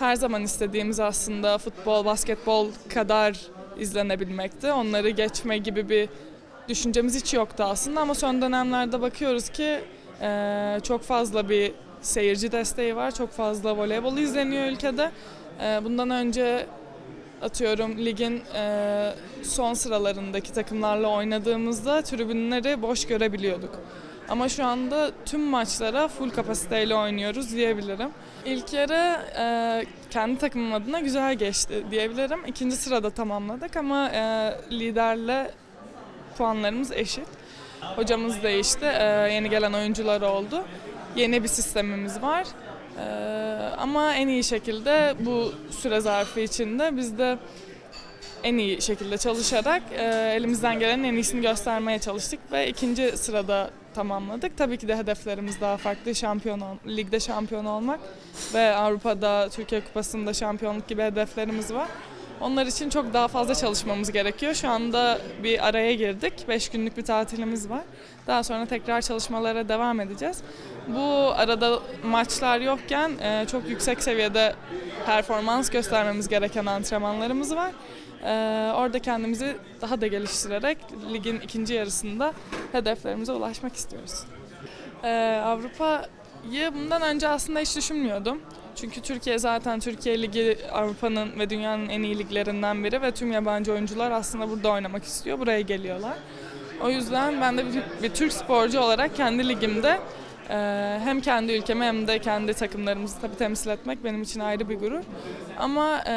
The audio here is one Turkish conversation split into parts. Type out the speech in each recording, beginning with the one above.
her zaman istediğimiz aslında futbol, basketbol kadar izlenebilmekti. Onları geçme gibi bir düşüncemiz hiç yoktu aslında ama son dönemlerde bakıyoruz ki e, çok fazla bir seyirci desteği var. Çok fazla voleybol izleniyor ülkede. E, bundan önce atıyorum ligin e, son sıralarındaki takımlarla oynadığımızda tribünleri boş görebiliyorduk. Ama şu anda tüm maçlara full kapasiteyle oynuyoruz diyebilirim. İlk yarı e, kendi takımım adına güzel geçti diyebilirim. İkinci sırada tamamladık ama e, liderle puanlarımız eşit. Hocamız değişti, e, yeni gelen oyuncular oldu. Yeni bir sistemimiz var. E, ama en iyi şekilde bu süre zarfı içinde biz de en iyi şekilde çalışarak e, elimizden gelenin en iyisini göstermeye çalıştık ve ikinci sırada tamamladık. Tabii ki de hedeflerimiz daha farklı. Şampiyon ol- ligde şampiyon olmak ve Avrupa'da Türkiye Kupası'nda şampiyonluk gibi hedeflerimiz var. Onlar için çok daha fazla çalışmamız gerekiyor. Şu anda bir araya girdik. 5 günlük bir tatilimiz var. Daha sonra tekrar çalışmalara devam edeceğiz. Bu arada maçlar yokken e, çok yüksek seviyede performans göstermemiz gereken antrenmanlarımız var. Ee, orada kendimizi daha da geliştirerek ligin ikinci yarısında hedeflerimize ulaşmak istiyoruz. Ee, Avrupa'yı bundan önce aslında hiç düşünmüyordum. Çünkü Türkiye zaten Türkiye Ligi Avrupa'nın ve dünyanın en iyi liglerinden biri ve tüm yabancı oyuncular aslında burada oynamak istiyor. Buraya geliyorlar. O yüzden ben de bir, bir Türk sporcu olarak kendi ligimde hem kendi ülkemi hem de kendi takımlarımızı tabii temsil etmek benim için ayrı bir gurur. Ama e,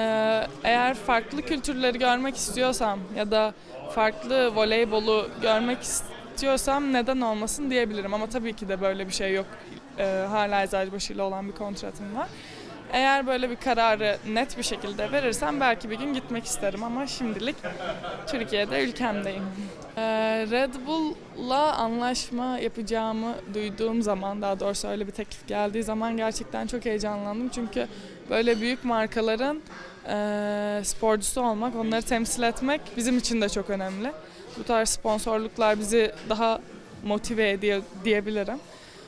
eğer farklı kültürleri görmek istiyorsam ya da farklı voleybolu görmek istiyorsam neden olmasın diyebilirim. Ama tabii ki de böyle bir şey yok. E, hala Eczacıbaşı ile olan bir kontratım var. Eğer böyle bir kararı net bir şekilde verirsem belki bir gün gitmek isterim ama şimdilik Türkiye'de ülkemdeyim. Ee, Red Bull'la anlaşma yapacağımı duyduğum zaman, daha doğrusu öyle bir teklif geldiği zaman gerçekten çok heyecanlandım. Çünkü böyle büyük markaların e, sporcusu olmak, onları temsil etmek bizim için de çok önemli. Bu tarz sponsorluklar bizi daha motive ediyor diyebilirim.